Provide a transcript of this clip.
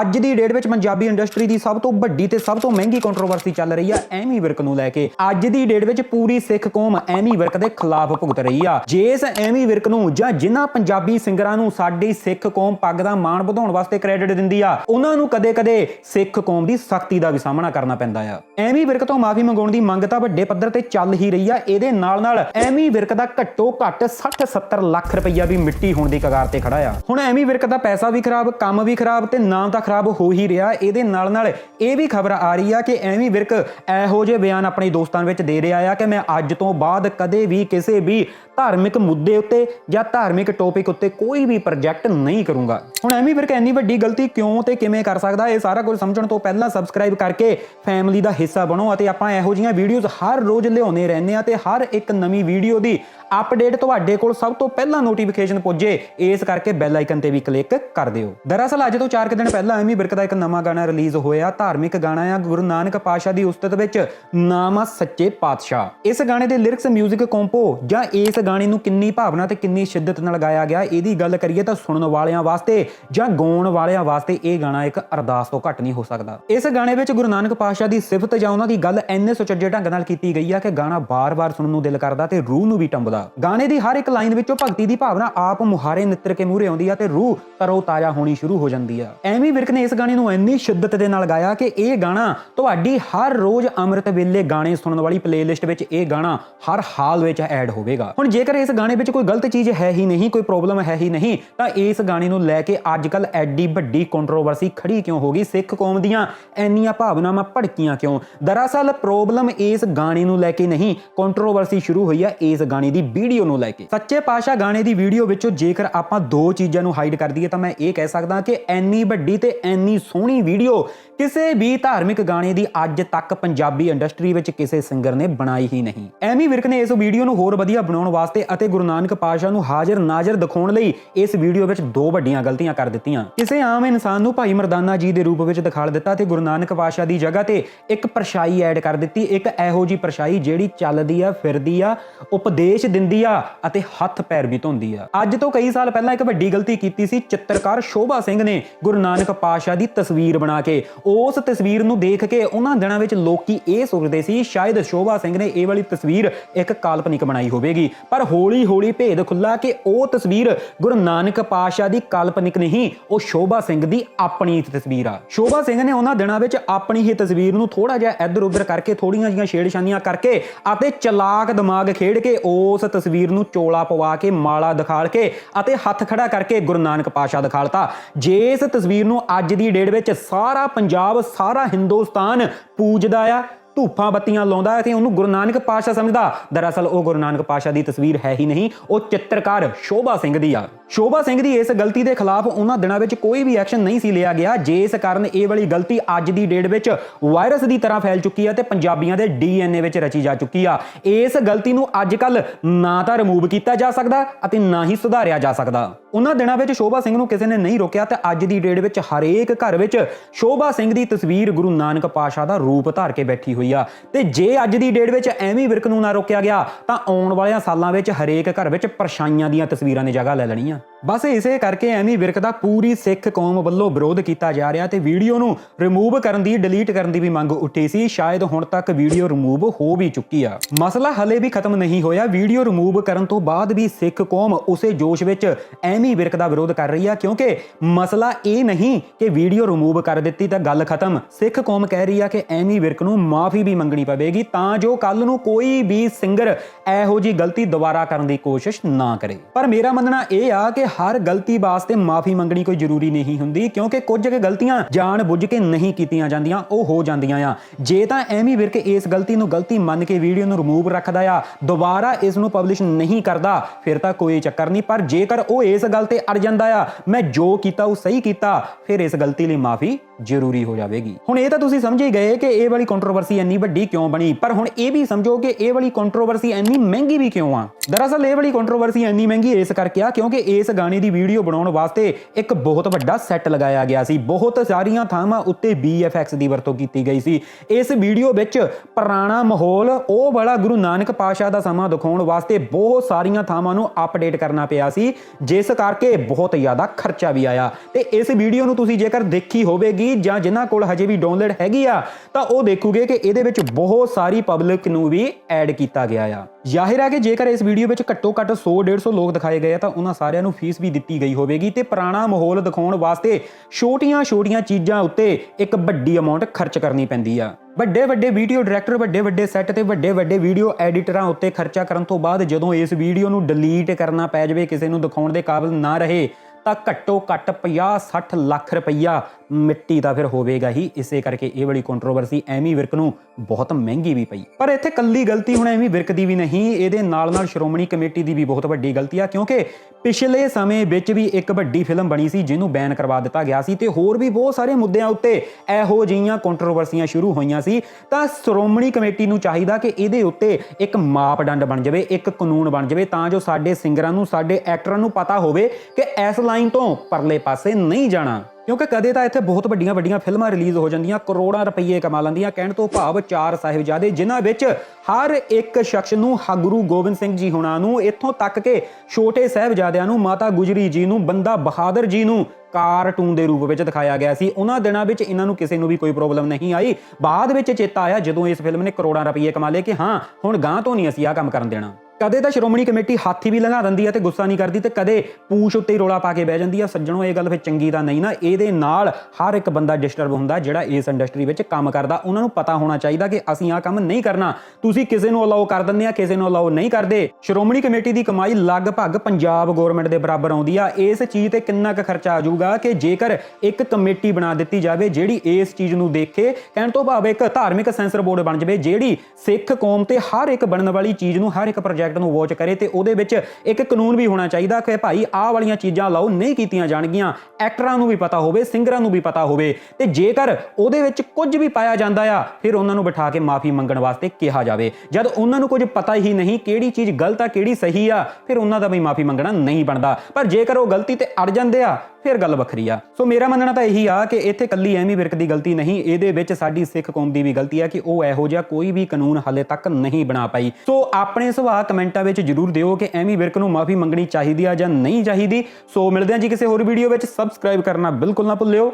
ਅੱਜ ਦੀ ਡੇਟ ਵਿੱਚ ਪੰਜਾਬੀ ਇੰਡਸਟਰੀ ਦੀ ਸਭ ਤੋਂ ਵੱਡੀ ਤੇ ਸਭ ਤੋਂ ਮਹਿੰਗੀ ਕੰਟਰੋਵਰਸੀ ਚੱਲ ਰਹੀ ਆ ਐਮੀ ਵਿਰਕ ਨੂੰ ਲੈ ਕੇ। ਅੱਜ ਦੀ ਡੇਟ ਵਿੱਚ ਪੂਰੀ ਸਿੱਖ ਕੌਮ ਐਮੀ ਵਿਰਕ ਦੇ ਖਿਲਾਫ ਭੁਗਤ ਰਹੀ ਆ। ਜਿਸ ਐਮੀ ਵਿਰਕ ਨੂੰ ਜਾਂ ਜਿਨ੍ਹਾਂ ਪੰਜਾਬੀ ਸਿੰਗਰਾਂ ਨੂੰ ਸਾਡੀ ਸਿੱਖ ਕੌਮ ਪੱਗ ਦਾ ਮਾਣ ਵਧਾਉਣ ਵਾਸਤੇ ਕ੍ਰੈਡਿਟ ਦਿੰਦੀ ਆ, ਉਹਨਾਂ ਨੂੰ ਕਦੇ-ਕਦੇ ਸਿੱਖ ਕੌਮ ਦੀ ਸਖਤੀ ਦਾ ਵੀ ਸਾਹਮਣਾ ਕਰਨਾ ਪੈਂਦਾ ਆ। ਐਮੀ ਵਿਰਕ ਤੋਂ ਮਾਫੀ ਮੰਗਾਉਣ ਦੀ ਮੰਗ ਤਾਂ ਵੱਡੇ ਪੱਧਰ ਤੇ ਚੱਲ ਹੀ ਰਹੀ ਆ। ਇਹਦੇ ਨਾਲ-ਨਾਲ ਐਮੀ ਵਿਰਕ ਦਾ ਘੱਟੋ ਘੱਟ 60-70 ਲੱਖ ਰੁਪਈਆ ਵੀ ਮਿੱਟੀ ਹੋਣ ਦੀ ਕਗਾਰ ਤੇ ਖੜਾ ਆ। ਹੁਣ ਐਮੀ ਵਿਰਕ ਦਾ ਪੈਸਾ ਵੀ ਖਰਾਬ, ਕੰਮ ਵੀ ਖਰਾਬ ਤੇ ਨਾਮ ਤਾਂ ਖਰਾਬ ਹੋ ਹੀ ਰਿਹਾ। ਇਹਦੇ ਨਾਲ-ਨਾਲ ਇਹ ਵੀ ਖਬਰ ਆ ਰਹੀ ਆ ਕਿ ਐਮੀ ਵਿਰਕ ਇਹੋ ਜਿਹੇ ਬਿਆਨ ਆਪਣੇ ਦੋਸਤਾਂ ਵਿੱਚ ਦੇ ਰਿਹਾ ਆ ਕਿ ਮੈਂ ਅੱਜ ਤੋਂ ਬਾਅਦ ਕਦੇ ਵੀ ਕਿਸੇ ਵੀ ਧਾਰਮਿਕ ਮੁੱਦੇ ਉੱਤੇ ਜਾਂ ਧਾਰਮਿਕ ਟੌਪਿਕ ਉੱਤੇ ਕੋਈ ਵੀ ਪ੍ਰੋਜੈਕਟ ਨਹੀਂ ਕਰੂੰਗਾ। ਹੁਣ ਐਵੇਂ ਵਿਰਕ ਇੰਨੀ ਵੱਡੀ ਗਲਤੀ ਕਿਉਂ ਤੇ ਕਿਵੇਂ ਕਰ ਸਕਦਾ? ਇਹ ਸਾਰਾ ਕੁਝ ਸਮਝਣ ਤੋਂ ਪਹਿਲਾਂ ਸਬਸਕ੍ਰਾਈਬ ਕਰਕੇ ਫੈਮਿਲੀ ਦਾ ਹਿੱਸਾ ਬਣੋ ਅਤੇ ਆਪਾਂ ਇਹੋ ਜਿਹੀਆਂ ਵੀਡੀਓਜ਼ ਹਰ ਰੋਜ਼ ਲਿਆਉਂਦੇ ਰਹਿੰਦੇ ਆ ਤੇ ਹਰ ਇੱਕ ਨਵੀਂ ਵੀਡੀਓ ਦੀ ਅਪਡੇਟ ਤੁਹਾਡੇ ਕੋਲ ਸਭ ਤੋਂ ਪਹਿਲਾਂ ਨੋਟੀਫਿਕੇਸ਼ਨ ਪੁੱਜੇ, ਇਸ ਕਰਕੇ ਬੈਲ ਆਈਕਨ ਤੇ ਵੀ ਕਲਿੱਕ ਕਰ ਦਿਓ। ਦਰਅਸਲ ਅੱਜ ਤੋਂ 4 ਕੁ ਦਿਨ ਪਹਿਲਾਂ ਐਮੀ ਵਿਰਕ ਦਾ ਇੱਕ ਨਵਾਂ ਗਾਣਾ ਰਿਲੀਜ਼ ਹੋਇਆ। ਧਾਰਮਿਕ ਗਾਣਾ ਆ ਗੁਰੂ ਨਾਨਕ ਪਾਤਸ਼ਾਹ ਦੀ ਉਸਤਤ ਵਿੱਚ, ਨਾਮ ਆ ਸੱਚੇ ਪਾਤਸ਼ਾਹ। ਇਸ ਗਾਣੇ ਦੇ ਲਿਰਿਕਸ 뮤직 ਕੰਪੋ ਜਾਂ ਇਸ ਗਾਣੇ ਨੂੰ ਕਿੰਨੀ ਭਾਵਨਾ ਤੇ ਕਿੰਨੀ ਸ਼ਿੱਦਤ ਨਾਲ ਗਾਇਆ ਗਿਆ, ਇਹਦੀ ਗੱਲ ਕਰੀਏ ਤਾਂ ਸੁਣਨ ਵਾਲਿਆਂ ਵਾਸਤੇ ਜਾਂ ਗਾਉਣ ਵਾਲਿਆਂ ਵਾਸਤੇ ਇਹ ਗਾਣਾ ਇੱਕ ਅਰਦਾਸ ਤੋਂ ਘੱਟ ਨਹੀਂ ਹੋ ਸਕਦਾ। ਇਸ ਗਾਣੇ ਵਿੱਚ ਗੁਰੂ ਨਾਨਕ ਪਾਤਸ਼ਾਹ ਦੀ ਸਿਫਤ ਜਾਂ ਉਹਨਾਂ ਦੀ ਗੱਲ ਐਨੇ ਸੁਚੱਜੇ ਢੰਗ ਨਾਲ ਕੀਤੀ ਗਈ ਆ ਕਿ ਗਾਣਾ ਬਾਰ-ਬਾਰ ਸੁਣਨ ਨੂੰ ਦਿਲ ਕਰਦਾ ਤੇ ਰੂਹ ਨੂੰ ਵੀ ਟੰਬਦਾ। ਗਾਣੇ ਦੀ ਹਰ ਇੱਕ ਲਾਈਨ ਵਿੱਚੋਂ ਭਗਤੀ ਦੀ ਭਾਵਨਾ ਆਪ ਮੁਹਾਰੇ ਨਿੱਤਰ ਕੇ ਮੂਹਰੇ ਆਉਂਦੀ ਆ ਤੇ ਰੂਹ ਤਰੋ ਤਾਜ਼ਾ ਹੋਣੀ ਸ਼ੁਰੂ ਹੋ ਜਾਂਦੀ ਆ। ਐਮੀ ਵਿਰਕ ਨੇ ਇਸ ਗਾਣੇ ਨੂੰ ਇੰਨੀ ਸ਼ਿੱਦਤ ਦੇ ਨਾਲ ਗਾਇਆ ਕਿ ਇਹ ਗਾਣਾ ਤੁਹਾਡੀ ਹਰ ਰੋਜ਼ ਅੰਮ੍ਰਿਤ ਵੇਲੇ ਗਾਣੇ ਸੁਣਨ ਵਾਲੀ ਪਲੇਲਿਸਟ ਵਿੱਚ ਇਹ ਗਾਣਾ ਹਰ ਹਾਲ ਵਿੱਚ ਐਡ ਹੋਵੇਗਾ। ਹੁਣ ਜੇਕਰ ਇਸ ਗਾਣੇ ਵਿੱਚ ਕੋਈ ਗਲਤ ਚੀਜ਼ ਹੈ ਹੀ ਨਹੀਂ, ਕੋਈ ਪ੍ਰੋਬਲਮ ਹੈ ਹੀ ਨਹੀਂ, ਤਾਂ ਇਸ ਗਾਣੇ ਨੂੰ ਲੈ ਕੇ ਅੱਜਕੱਲ ਐਡੀ ਵੱਡੀ ਕੰਟਰੋਵਰਸੀ ਖੜੀ ਕਿਉਂ ਹੋ ਗਈ? ਸਿੱਖ ਕੌਮ ਦੀਆਂ ਇੰਨੀਆਂ ਭਾਵਨਾਵਾਂ ਭੜਕੀਆਂ ਕਿਉਂ? ਦਰਅਸਲ ਪ੍ਰੋਬਲਮ ਇਸ ਗਾਣੇ ਨੂੰ ਲੈ ਕੇ ਨਹੀਂ ਕੰਟਰੋਵਰਸੀ ਸ਼ੁਰੂ ਹੋਈ ਹੈ ਇਸ ਗਾਣੇ ਦੀ ਵੀਡੀਓ ਨੂੰ ਲੈ ਕੇ। ਸੱਚੇ ਪਾਸ਼ਾ ਗਾਣੇ ਦੀ ਵੀਡੀਓ ਵਿੱਚੋਂ ਜੇਕਰ ਆਪਾਂ ਦੋ ਚੀਜ਼ਾਂ ਨੂੰ ਹਾਈਡ ਕਰ ਦਈਏ, ਤਾਂ ਮੈਂ ਇਹ ਕਹਿ ਸਕਦਾ ਕਿ ਐਨੀ ਵੱਡੀ ਤੇ ਐਨੀ ਸੋਹਣੀ ਵੀਡੀਓ ਕਿਸੇ ਵੀ ਧਾਰਮਿਕ ਗਾਣੇ ਦੀ ਅੱਜ ਤੱਕ ਪੰਜਾਬੀ ਇੰਡਸਟਰੀ ਵਿੱਚ ਕਿਸੇ ਸਿੰਗਰ ਨੇ ਬਣਾਈ ਹੀ ਨਹੀਂ। ਐਮੀ ਵਿਰਕ ਨੇ ਇਸ ਵੀਡੀਓ ਨੂੰ ਹੋਰ ਵਧੀਆ ਬਣਾਉਣ ਵਾਸਤੇ ਅਤੇ ਗੁਰੂ ਨਾਨਕ ਪਾਤਸ਼ਾਹ ਨੂੰ ਹਾਜ਼ਰ ਨਾਜ਼ਰ ਦਿਖਾਉਣ ਲਈ ਇਸ ਵੀਡੀਓ ਵਿੱਚ ਦੋ ਵੱਡੀਆਂ ਗਲਤੀਆਂ ਕਰ ਦਿੱਤੀਆਂ। ਕਿਸੇ ਆਮ ਇਨਸਾਨ ਨੂੰ ਭਾਈ ਮਰਦਾਨਾ ਜੀ ਦੇ ਰੂਪ ਵਿੱਚ ਦਿਖਾਲ ਦਿੱਤਾ ਤੇ ਗੁਰੂ ਨਾਨਕ ਪਾਤਸ਼ਾਹ ਦੀ ਜਗ੍ਹਾ ਤੇ ਇੱਕ ਪਰਛਾਈ ਐਡ ਕਰ ਦਿੱਤੀ, ਇੱਕ ਇਹੋ ਜੀ ਪਰਛਾਈ ਜਿਹੜੀ ਚੱਲਦੀ ਆ, ਫਿਰਦੀ ਆ, ਉਪਦੇਸ਼ ਦਿੰਦੀ ਆ ਅਤੇ ਹੱਥ ਪੈਰ ਵੀ ਧੋਂਦੀ ਆ। ਅੱਜ ਤੋਂ ਕਈ ਸਾਲ ਪਹਿਲਾਂ ਇੱਕ ਵੱਡੀ ਗਲਤੀ ਕੀਤੀ ਸੀ, ਚਿੱਤਰਕਾਰ ਸ਼ੋਭਾ ਸਿੰਘ ਨੇ ਗੁਰੂ ਨਾਨਕ ਪਾਤਸ਼ਾਹ ਦੀ ਤਸਵੀਰ ਬਣਾ ਕੇ। ਉਸ ਤਸਵੀਰ ਨੂੰ ਦੇਖ ਕੇ ਉਹਨਾਂ ਦਿਨਾਂ ਵਿੱਚ ਲੋਕੀ ਇਹ ਸੋਚਦੇ ਸੀ, ਸ਼ਾਇਦ ਸ਼ੋਭਾ ਸਿੰਘ ਨੇ ਇਹ ਵਾਲੀ ਤਸਵੀਰ ਇੱਕ ਕਾਲਪਨਿਕ ਬਣਾਈ ਹੋਵੇਗੀ। ਪਰ ਹੌਲੀ-ਹੌਲੀ ਭੇਦ ਖੁੱਲਾ ਕਿ ਉਹ ਤਸਵੀਰ ਗੁਰੂ ਨਾਨਕ ਪਾਤਸ਼ਾਹ ਦੀ ਕਾਲਪਨਿਕ ਨਹੀਂ, ਉਹ ਸ਼ੋਭਾ ਸਿੰਘ ਦੀ ਆਪਣੀ ਤਸਵੀਰ ਆ। ਸ਼ੋਭਾ ਸਿੰਘ ਨੇ ਉਹਨਾਂ ਦਿਨਾਂ ਵਿੱਚ ਆਪਣੀ ਹੀ ਤਸਵੀਰ ਨੂੰ ਥੋੜਾ ਜਿਹਾ ਇੱਧਰ-ਉੱਧਰ ਕਰਕੇ ਥੋੜੀਆਂ ਜਿਹੀਆਂ ਛੇੜਛਾਨੀਆਂ ਕਰਕੇ ਅਤੇ ਚਲਾਕ ਦਿਮਾਗ ਖੇਡ ਕੇ ਉਸ ਤਸਵੀਰ ਨੂੰ ਚੋਲਾ ਪਵਾ ਕੇ, ਮਾਲਾ ਦਿਖਾਲ ਕੇ ਅਤੇ ਹੱਥ ਖੜਾ ਕਰਕੇ ਗੁਰੂ ਨਾਨਕ ਪਾਤਸ਼ਾਹ ਦਿਖਾਲਤਾ। ਜੇ ਇਸ ਤਸਵੀਰ ਨੂੰ ਅੱਜ ਦੀ ਡੇਟ ਵਿੱਚ ਸਾਰਾ ਪੰਜਾਬ, ਸਾਰਾ ਹਿੰਦੁਸਤਾਨ ਪੂਜਦਾ ਆ ਧੂਫਾਂ ਬੱਤੀਆਂ ਲਾਉਂਦਾ ਹੈ ਤੇ ਉਹਨੂੰ ਗੁਰੂ ਨਾਨਕ ਪਾਤਸ਼ਾਹ ਸਮਝਦਾ। ਦਰਅਸਲ ਉਹ ਗੁਰੂ ਨਾਨਕ ਪਾਤਸ਼ਾਹ ਦੀ ਤਸਵੀਰ ਹੈ ਹੀ ਨਹੀਂ, ਉਹ ਚਿੱਤਰਕਾਰ ਸ਼ੋਭਾ ਸਿੰਘ ਦੀ ਆ। ਸ਼ੋਭਾ ਸਿੰਘ ਦੀ ਇਸ ਗਲਤੀ ਦੇ ਖਿਲਾਫ ਉਹਨਾਂ ਦਿਨਾਂ ਵਿੱਚ ਕੋਈ ਵੀ ਐਕਸ਼ਨ ਨਹੀਂ ਸੀ ਲਿਆ ਗਿਆ, ਜਿਸ ਕਾਰਨ ਇਹ ਵਾਲੀ ਗਲਤੀ ਅੱਜ ਦੀ ਡੇਟ ਵਿੱਚ ਵਾਇਰਸ ਦੀ ਤਰ੍ਹਾਂ ਫੈਲ ਚੁੱਕੀ ਆ ਤੇ ਪੰਜਾਬੀਆਂ ਦੇ ਡੀਐਨਏ ਵਿੱਚ ਰਚੀ ਜਾ ਚੁੱਕੀ ਆ। ਇਸ ਗਲਤੀ ਨੂੰ ਅੱਜ ਕੱਲ ਨਾ ਤਾਂ ਰਿਮੂਵ ਕੀਤਾ ਜਾ ਸਕਦਾ ਅਤੇ ਨਾ ਹੀ ਸੁਧਾਰਿਆ ਜਾ ਸਕਦਾ। ਉਹਨਾਂ ਦਿਨਾਂ ਵਿੱਚ ਸ਼ੋਭਾ ਸਿੰਘ ਨੂੰ ਕਿਸੇ ਨੇ ਨਹੀਂ ਰੋਕਿਆ ਤੇ ਅੱਜ ਦੀ ਡੇਟ ਵਿੱਚ ਹਰੇਕ ਘਰ ਵਿੱਚ ਸ਼ੋਭਾ ਸਿੰਘ ਦੀ ਤਸਵੀਰ ਗੁਰੂ ਨਾਨਕ ਪਾਤਸ਼ਾਹ ਦਾ ਰੂਪ ਧਾਰ ਕੇ ਬੈਠੀ ਹੋਈ ਆ। ਤੇ ਜੇ ਅੱਜ ਦੀ ਡੇਟ ਵਿੱਚ ਐਵੇਂ ਵਿਰਕ ਨੂੰ ਨਾ ਰੋਕਿਆ ਗਿਆ, ਤਾਂ ਆਉਣ ਵਾਲਿਆਂ ਸਾਲਾਂ ਵਿੱਚ ਹਰੇਕ ਘਰ ਵਿੱਚ ਪਰਛਾਈਆਂ ਦੀਆਂ ਤਸਵੀਰਾਂ ਨੇ ਜਗ੍ਹਾ ਲੈ ਲੈਣੀਆਂ। ਬਸ ਇਸੇ ਕਰਕੇ ਐਮੀ ਵਿਰਕ ਦਾ ਪੂਰੀ ਸਿੱਖ ਕੌਮ ਵੱਲੋਂ ਵਿਰੋਧ ਕੀਤਾ ਜਾ ਰਿਹਾ ਤੇ ਵੀਡੀਓ ਨੂੰ ਰਿਮੂਵ ਕਰਨ ਦੀ ਡਿਲੀਟ ਕਰਨ ਦੀ ਵੀ ਮੰਗ ਉੱਠੀ ਸੀ। ਸ਼ਾਇਦ ਹੁਣ ਤੱਕ ਵੀਡੀਓ ਰਿਮੂਵ ਹੋ ਵੀ ਚੁੱਕੀ ਆ। ਮਸਲਾ ਹਲੇ ਵੀ ਖਤਮ ਨਹੀਂ ਹੋਇਆ। ਵੀਡੀਓ ਰਿਮੂਵ ਕਰਨ ਤੋਂ ਬਾਅਦ ਵੀ ਸਿੱਖ ਕੌਮ ਉਸੇ ਜੋਸ਼ ਵਿੱਚ ਐਮੀ ਵਿਰਕ ਦਾ ਵਿਰੋਧ ਕਰ ਰਹੀ ਆ, ਕਿਉਂਕਿ ਮਸਲਾ ਇਹ ਨਹੀਂ ਕਿ ਵੀਡੀਓ ਰਿਮੂਵ ਕਰ ਦਿੱਤੀ ਤਾਂ ਗੱਲ ਖਤਮ। ਸਿੱਖ ਕੌਮ ਕਹਿ ਰਹੀ ਆ ਕਿ ਐਮੀ ਵਿਰਕ ਨੂੰ ਮਾਫੀ ਵੀ ਮੰਗਣੀ ਪਵੇਗੀ, ਤਾਂ ਜੋ ਕੱਲ ਨੂੰ ਕੋਈ ਵੀ ਸਿੰਗਰ ਇਹੋ ਜੀ ਗਲਤੀ ਦੁਬਾਰਾ ਕਰਨ ਦੀ ਕੋਸ਼ਿਸ਼ ਨਾ ਕਰੇ। ਪਰ ਮੇਰਾ ਮੰਨਣਾ ਇਹ ਆ ਕਿ ਹਰ ਗਲਤੀ ਵਾਸਤੇ ਮਾਫੀ ਮੰਗਣੀ ਕੋਈ ਜ਼ਰੂਰੀ ਨਹੀਂ ਹੁੰਦੀ, ਕਿਉਂਕਿ ਕੁਝ ਕੁ ਗਲਤੀਆਂ ਜਾਣ ਬੁੱਝ ਕੇ ਨਹੀਂ ਕੀਤੀਆਂ ਜਾਂਦੀਆਂ, ਉਹ ਹੋ ਜਾਂਦੀਆਂ ਆ। ਜੇ ਤਾਂ ਐਵੇਂ ਵਿਰਕ ਇਸ ਗਲਤੀ ਨੂੰ ਗਲਤੀ ਮੰਨ ਕੇ ਵੀਡੀਓ ਨੂੰ ਰਿਮੂਵ ਰੱਖਦਾ ਆ, ਦੁਬਾਰਾ ਇਸ ਨੂੰ ਪਬਲਿਸ਼ ਨਹੀਂ ਕਰਦਾ, ਫਿਰ ਤਾਂ ਕੋਈ ਚੱਕਰ ਨਹੀਂ। ਪਰ ਜੇਕਰ ਉਹ ਇਸ ਗੱਲ ਤੇ ਅੜ ਜਾਂਦਾ ਆ, ਮੈਂ ਜੋ ਕੀਤਾ ਉਹ ਸਹੀ ਕੀਤਾ, ਫਿਰ ਇਸ ਗਲਤੀ ਲਈ ਮਾਫੀ ਜ਼ਰੂਰੀ ਹੋ ਜਾਵੇਗੀ। ਹੁਣ ਇਹ ਤਾਂ ਤੁਸੀਂ ਸਮਝ ਹੀ ਗਏ ਕਿ ਇਹ ਵਾਲੀ ਕੰਟਰੋਵਰਸੀ ਇੰਨੀ ਵੱਡੀ ਕਿਉਂ ਬਣੀ? ਪਰ ਹੁਣ ਇਹ ਵੀ ਸਮਝੋ ਕਿ ਇਹ ਵਾਲੀ ਕੰਟਰੋਵਰਸੀ ਇੰਨੀ ਮਹਿੰਗੀ ਵੀ ਕਿਉਂ ਆ? ਦਰਅਸਲ ਇਹ ਵਾਲੀ ਕੰਟਰੋਵਰਸੀ ਇੰਨੀ ਮਹਿੰਗੀ ਇਸ ਕਰਕੇ ਆ ਕਿਉਂਕਿ ਇਸ ਗਾਣੇ ਦੀ ਵੀਡੀਓ ਬਣਾਉਣ ਵਾਸਤੇ ਇੱਕ ਬਹੁਤ ਵੱਡਾ ਸੈੱਟ ਲਗਾਇਆ ਗਿਆ ਸੀ। ਬਹੁਤ ਸਾਰੀਆਂ ਥਾਵਾਂ ਉੱਤੇ VFX ਦੀ ਵਰਤੋਂ ਕੀਤੀ ਗਈ ਸੀ। ਇਸ ਵੀਡੀਓ ਵਿੱਚ ਪੁਰਾਣਾ ਮਾਹੌਲ, ਉਹ ਵਾਲਾ ਗੁਰੂ ਨਾਨਕ ਪਾਤਸ਼ਾਹ ਦਾ ਸਮਾਂ ਦਿਖਾਉਣ ਵਾਸਤੇ ਬਹੁਤ ਸਾਰੀਆਂ ਥਾਵਾਂ ਨੂੰ ਅਪਡੇਟ ਕਰਨਾ ਪਿਆ ਸੀ, ਜਿਸ ਕਰਕੇ ਬਹੁਤ ਜ਼ਿਆਦਾ ਖਰਚਾ ਵੀ ਆਇਆ। ਤੇ ਇਸ ਵੀਡੀਓ ਨੂੰ ਤੁਸੀਂ ਜੇਕਰ ਦੇਖੀ ਹੋਵੇਗੀ ਜਾਂ ਜਿਨ੍ਹਾਂ ਕੋਲ ਹਜੇ ਵੀ ਡਾਊਨਲੋਡ ਹੈਗੀ ਆ, ਤਾਂ ਉਹ ਦੇਖੋਗੇ ਕਿ ਇਹਦੇ ਵਿੱਚ ਬਹੁਤ ਸਾਰੀ ਪਬਲਿਕ ਨੂੰ ਵੀ ਐਡ ਕੀਤਾ ਗਿਆ ਆ। ਜ਼ਾਹਿਰ ਹੈ ਕਿ ਜੇਕਰ ਇਸ ਵੀਡੀਓ ਵਿੱਚ ਘੱਟੋ ਘੱਟ 100 150 ਲੋਕ ਦਿਖਾਏ ਗਏ ਆ, ਤਾਂ ਉਹਨਾਂ ਸਾਰਿਆਂ ਨੂੰ ਫੀਸ ਵੀ ਦਿੱਤੀ ਗਈ ਹੋਵੇਗੀ ਤੇ ਪੁਰਾਣਾ ਮਾਹੌਲ ਦਿਖਾਉਣ ਵਾਸਤੇ ਛੋਟੀਆਂ-ਛੋਟੀਆਂ ਚੀਜ਼ਾਂ ਉੱਤੇ ਇੱਕ ਵੱਡੀ ਅਮਾਉਂਟ ਖਰਚ ਕਰਨੀ ਪੈਂਦੀ ਆ। ਵੱਡੇ ਵੱਡੇ ਵੀਡੀਓ ਡਾਇਰੈਕਟਰ ਵੱਡੇ ਵੱਡੇ ਸੈੱਟ ਤੇ ਵੱਡੇ ਵੱਡੇ ਵੀਡੀਓ ਐਡੀਟਰਾਂ ਉੱਤੇ ਖਰਚਾ ਕਰਨ ਤੋਂ ਬਾਅਦ ਜਦੋਂ ਇਸ ਵੀਡੀਓ ਨੂੰ ਡਿਲੀਟ ਕਰਨਾ ਪੈ ਜਾਵੇ, ਕਿਸੇ ਨੂੰ ਦਿਖਾਉਣ ਦੇ ਕਾਬਿਲ ਨਾ ਰਹੇ ਤਾਂ ਘੱਟੋ ਘੱਟ 50-60 ਲੱਖ ਰੁਪਈਆ ਮਿੱਟੀ ਦਾ ਫਿਰ ਹੋਵੇਗਾ ਹੀ। ਇਸੇ ਕਰਕੇ ਇਹ ਵਾਲੀ ਕੰਟਰੋਵਰਸੀ ਐਮੀ ਵਿਰਕ ਨੂੰ ਬਹੁਤ ਮਹਿੰਗੀ ਵੀ ਪਈ। ਪਰ ਇੱਥੇ ਕੱਲੀ ਗਲਤੀ ਹੁਣ ਐਮੀ ਵਿਰਕ ਦੀ ਵੀ ਨਹੀਂ। ਇਹਦੇ ਨਾਲ ਨਾਲ ਸ਼੍ਰੋਮਣੀ ਕਮੇਟੀ ਦੀ ਵੀ ਬਹੁਤ ਵੱਡੀ ਗਲਤੀ ਆ, ਕਿਉਂਕਿ ਪਿਛਲੇ ਸਮੇਂ ਵਿੱਚ ਵੀ ਇੱਕ ਵੱਡੀ ਫਿਲਮ ਬਣੀ ਸੀ, ਜਿਹਨੂੰ ਬੈਨ ਕਰਵਾ ਦਿੱਤਾ ਗਿਆ ਸੀ ਤੇ ਹੋਰ ਵੀ ਬਹੁਤ ਸਾਰੇ ਮੁੱਦਿਆਂ ਉੱਤੇ ਇਹੋ ਜਿਹੀਆਂ ਕੰਟਰੋਵਰਸੀਆਂ ਸ਼ੁਰੂ ਹੋਈਆਂ ਸੀ। ਤਾਂ ਸ਼੍ਰੋਮਣੀ ਕਮੇਟੀ ਨੂੰ ਚਾਹੀਦਾ ਕਿ ਇਹਦੇ ਉੱਤੇ ਇੱਕ ਮਾਪਦੰਡ ਬਣ ਜਾਵੇ, ਇੱਕ ਕਾਨੂੰਨ ਬਣ ਜਾਵੇ, ਤਾਂ ਜੋ ਸਾਡੇ ਸਿੰਗਰਾਂ ਨੂੰ, ਸਾਡੇ ਐਕਟਰਾਂ ਨੂੰ ਪਤਾ ਹੋਵੇ ਕਿ ਇਸ ਲਾਈਨ ਤੋਂ ਪਰਲੇ ਪਾਸੇ ਨਹੀਂ ਜਾਣਾ। ਕਿਉਂਕਿ ਕਦੇ ਤਾਂ ਇੱਥੇ ਬਹੁਤ ਵੱਡੀਆਂ ਵੱਡੀਆਂ ਫਿਲਮਾਂ ਰਿਲੀਜ਼ ਹੋ ਜਾਂਦੀਆਂ, ਕਰੋੜਾਂ ਰੁਪਏ ਕਮਾ ਲੈਂਦੀਆਂ। ਕਹਿਣ ਤੋਂ ਭਾਵ ਚਾਰ ਸਾਹਿਬਜ਼ਾਦੇ ਜਿਨ੍ਹਾਂ ਵਿੱਚ ਹਰ ਇੱਕ ਸ਼ਖਸ ਨੂੰ ਹਾ ਗੁਰੂ ਗੋਬਿੰਦ ਸਿੰਘ ਜੀ ਹੁਣਾਂ ਨੂੰ, ਇੱਥੋਂ ਤੱਕ ਕਿ ਛੋਟੇ ਸਾਹਿਬਜ਼ਾਦਿਆਂ ਨੂੰ, ਮਾਤਾ ਗੁਜਰੀ ਜੀ ਨੂੰ, ਬੰਦਾ ਬਹਾਦਰ ਜੀ ਨੂੰ ਕਾਰਟੂਨ ਦੇ ਰੂਪ ਵਿੱਚ ਦਿਖਾਇਆ ਗਿਆ ਸੀ। ਉਹਨਾਂ ਦਿਨਾਂ ਵਿੱਚ ਇਹਨਾਂ ਨੂੰ ਕਿਸੇ ਨੂੰ ਵੀ ਕੋਈ ਪ੍ਰੋਬਲਮ ਨਹੀਂ ਆਈ। ਬਾਅਦ ਵਿੱਚ ਚੇਤਾ ਆਇਆ ਜਦੋਂ ਇਸ ਫਿਲਮ ਨੇ ਕਰੋੜਾਂ ਰੁਪਏ ਕਮਾ ਲਏ ਕਿ ਹਾਂ, ਹੁਣ ਗਾਂ ਤੋਂ ਨਹੀਂ ਅਸੀਂ ਆਹ ਕੰਮ ਕਰਨ ਦੇਣਾ। ਕਦੇ ਤਾਂ ਸ਼੍ਰੋਮਣੀ ਕਮੇਟੀ ਹਾਥੀ ਵੀ ਲੰਘਾ ਦਿੰਦੀ ਹੈ ਤੇ ਗੁੱਸਾ ਨਹੀਂ ਕਰਦੀ ਤੇ ਕਦੇ ਪੂਛ ਉੱਤੇ ਹੀ ਰੋਲਾ ਪਾ ਕੇ ਬਹਿ ਜਾਂਦੀ ਆ। ਸੱਜਣੋ, ਇਹ ਗੱਲ ਫਿਰ ਚੰਗੀ ਤਾਂ ਨਹੀਂ ਨਾ। ਇਹਦੇ ਨਾਲ ਹਰ ਇੱਕ ਬੰਦਾ ਡਿਸਟਰਬ ਹੁੰਦਾ ਜਿਹੜਾ ਇਸ ਇੰਡਸਟਰੀ ਵਿੱਚ ਕੰਮ ਕਰਦਾ। ਉਹਨਾਂ ਨੂੰ ਪਤਾ ਹੋਣਾ ਚਾਹੀਦਾ ਕਿ ਅਸੀਂ ਆਹ ਕੰਮ ਨਹੀਂ ਕਰਨਾ। ਤੁਸੀਂ ਕਿਸੇ ਨੂੰ ਅਲਾਉ ਕਰ ਦਿੰਦੇ ਆ, ਕਿਸੇ ਨੂੰ ਅਲਾਉ ਨਹੀਂ ਕਰਦੇ। ਸ਼੍ਰੋਮਣੀ ਕਮੇਟੀ ਦੀ ਕਮਾਈ ਲਗਭਗ ਪੰਜਾਬ ਗਵਰਨਮੈਂਟ ਦੇ ਬਰਾਬਰ ਆਉਂਦੀ ਆ। ਇਸ ਚੀਜ਼ ਤੇ ਕਿੰਨਾ ਕੁ ਖਰਚਾ ਆ ਜਾਊਗਾ ਕਿ ਜੇਕਰ ਇੱਕ ਕਮੇਟੀ ਬਣਾ ਦਿੱਤੀ ਜਾਵੇ ਜਿਹੜੀ ਇਸ ਚੀਜ਼ ਨੂੰ ਦੇਖੇ, ਕਹਿਣ ਤੋਂ ਭਾਵ ਇੱਕ ਧਾਰਮਿਕ ਸੈਂਸਰ ਬੋਰਡ ਬਣ ਜਾਵੇ ਜਿਹੜੀ ਸਿੱਖ ਕੌਮ ਤੇ ਹਰ ਇੱਕ ਬਣਨ ਵਾਲੀ ਚੀਜ਼ ਨੂੰ, ਹਰ ਇੱਕ ਪ੍ਰੋਜੈਕਟ ਨੂੰ ਵਾਚ ਕਰੇ ਤੇ ਉਹਦੇ ਵਿੱਚ ਇੱਕ ਕਾਨੂੰਨ ਵੀ ਹੋਣਾ ਚਾਹੀਦਾ ਕਿ ਭਾਈ ਆਹ ਵਾਲੀਆਂ ਚੀਜ਼ਾਂ ਲਾਓ, ਨਹੀਂ ਕੀਤੀਆਂ ਜਾਣਗੀਆਂ। ਐਕਟਰਾਂ ਨੂੰ ਵੀ ਪਤਾ ਹੋਵੇ, ਸਿੰਗਰਾਂ ਨੂੰ ਵੀ ਪਤਾ ਹੋਵੇ। ਤੇ ਜੇਕਰ ਉਹਦੇ ਵਿੱਚ ਕੁਝ ਵੀ ਪਾਇਆ ਜਾਂਦਾ ਆ, ਫਿਰ ਉਹਨਾਂ ਨੂੰ ਬਿਠਾ ਕੇ ਮਾਫੀ ਮੰਗਣ ਵਾਸਤੇ ਕਿਹਾ ਜਾਵੇ। ਜਦ ਉਹਨਾਂ ਨੂੰ ਕੁਝ ਪਤਾ ਹੀ ਨਹੀਂ ਕਿਹੜੀ ਚੀਜ਼ ਗਲਤ ਆ, ਕਿਹੜੀ ਸਹੀ ਆ, ਫਿਰ ਉਹਨਾਂ ਦਾ ਵੀ ਮਾਫੀ ਮੰਗਣਾ ਨਹੀਂ ਬਣਦਾ। ਪਰ ਜੇਕਰ ਉਹ ਗਲਤੀ ਤੇ ਅੜ ਜਾਂਦੇ ਆ ਫਿਰ ਗੱਲ ਵੱਖਰੀ ਆ। ਸੋ ਮੇਰਾ ਮੰਨਣਾ ਤਾਂ ਇਹੀ ਆ ਕਿ ਇੱਥੇ ਕੱਲੀ ਐਮੀ ਵਿਰਕ ਦੀ ਗਲਤੀ ਨਹੀਂ, ਇਹਦੇ ਵਿੱਚ ਸਾਡੀ ਸਿੱਖ ਕੌਮ ਦੀ ਵੀ ਗਲਤੀ ਆ ਕਿ ਉਹ ਇਹੋ ਜਿਹਾ ਕੋਈ ਵੀ ਕਾਨੂੰਨ ਹਾਲੇ ਤੱਕ ਨਹੀਂ ਬਣਾ ਪਾਈ। ਸੋ ਆਪਣੇ ਸੁਭਾਅ ਕਮੈਂਟਾਂ ਵਿੱਚ ਜਰੂਰ ਦਿਓ ਕਿ ਐਮੀ ਵਿਰਕ ਨੂੰ ਮਾਫੀ ਮੰਗਣੀ ਚਾਹੀਦੀ ਆ ਜਾਂ ਨਹੀਂ ਚਾਹੀਦੀ। ਸੋ ਮਿਲਦੇ ਹਾਂ ਜੀ ਕਿਸੇ ਹੋਰ ਵੀਡੀਓ ਵਿੱਚ। ਸਬਸਕ੍ਰਾਈਬ ਕਰਨਾ ਬਿਲਕੁਲ ਨਾ ਭੁੱਲਿਓ।